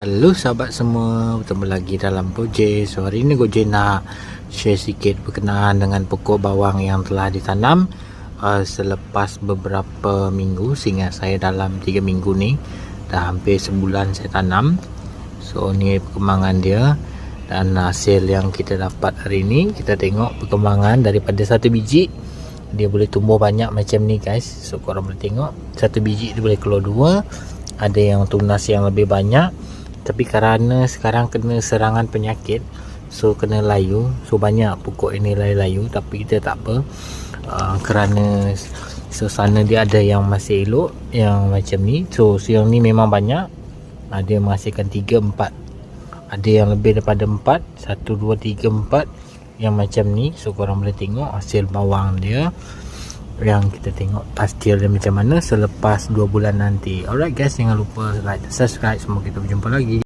Halo sahabat semua, bertemu lagi dalam Gojek. So hari ini Gojek nak share sikit berkenaan dengan pokok bawang yang telah ditanam uh, selepas beberapa minggu sehingga saya dalam 3 minggu ni dah hampir sebulan saya tanam. So ni perkembangan dia dan hasil yang kita dapat hari ini kita tengok perkembangan daripada satu biji dia boleh tumbuh banyak macam ni guys. So korang boleh tengok satu biji dia boleh keluar dua. Ada yang tunas yang lebih banyak tapi kerana sekarang kena serangan penyakit so kena layu so banyak pokok ini layu-layu tapi kita tak apa. Uh, kerana suasana dia ada yang masih elok yang macam ni. So siang ni memang banyak. Uh, dia menghasilkan 3 4 ada yang lebih daripada 4 1 2 3 4 yang macam ni. So korang boleh tengok hasil bawang dia yang kita tengok hasil dia macam mana selepas 2 bulan nanti. Alright guys jangan lupa like dan subscribe. Semoga kita berjumpa lagi